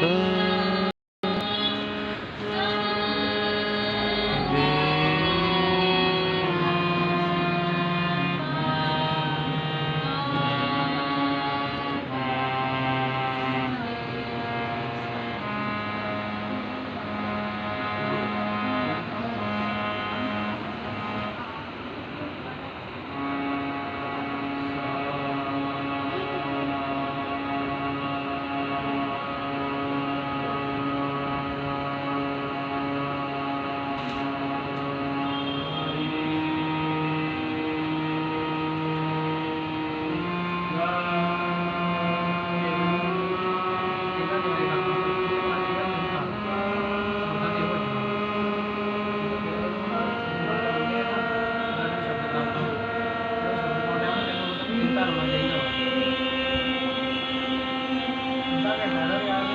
sun. Obrigado.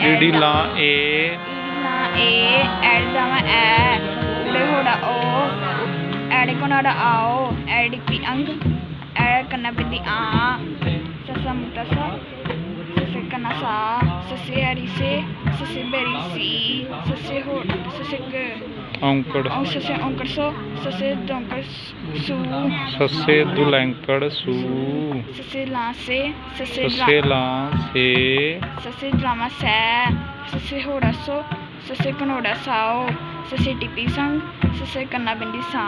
ED ਲਾ ਏ ਏ add ਜਾਵਾ ਐ। ਉਲੇ ਹੋੜਾ ਓ add ਕੋਨਾੜਾ ਆਓ ਐਡ ਪੀ ਅੰਗ ਐ ਕਨਾ ਬਿਦੀ ਆ। ਸਸਮ ਤਸਾ ਸਸੇ ਕਨਾ ਸਾ ਸਸੇ ਹਰੀ ਸੇ। ਸਸੇ ਬੇਰੀ ਸੀ ਸਸੇ ਹੋ ਸਸੇ ਔਂਕੜ। ਔ ਸਸੇ ਔਂਕੜ ਸੋ ਸਸੇ ਦੌਂਕੜ ਸੂ। ਸੱਸੇ ਦੁਲੈਂਕੜ ਸੂ। ਸਸੇ ਲਾਸੇ ਸਸੇ ਸੱਸੇ ਲਾਂ ਸੇ। ਸਸੇ ਡਰਾਮਾ ਸੈ ਸਸੇ ਹੋੜਾ ਸੋ ਸਸੇ ਕਨੋੜਾ ਸਾਓ ਸਸੇ ਟਿਪੀ ਸੰਗ ਸਸੇ ਕੰਨਾ ਬਿੰਦੀ ਸਾ।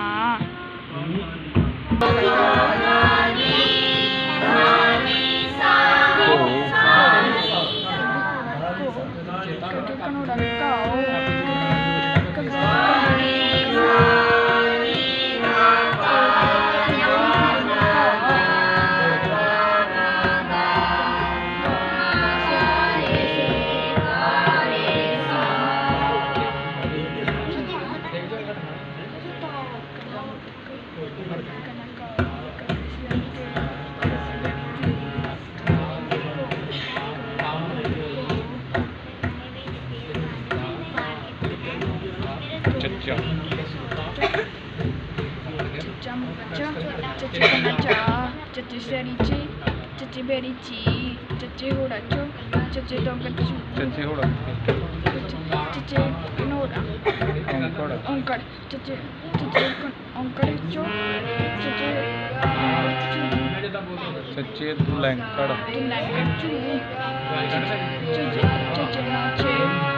ਸੱਚੇ ਦੁਲੈਂਕੜ Tunangachu, Cici, Cici Nache,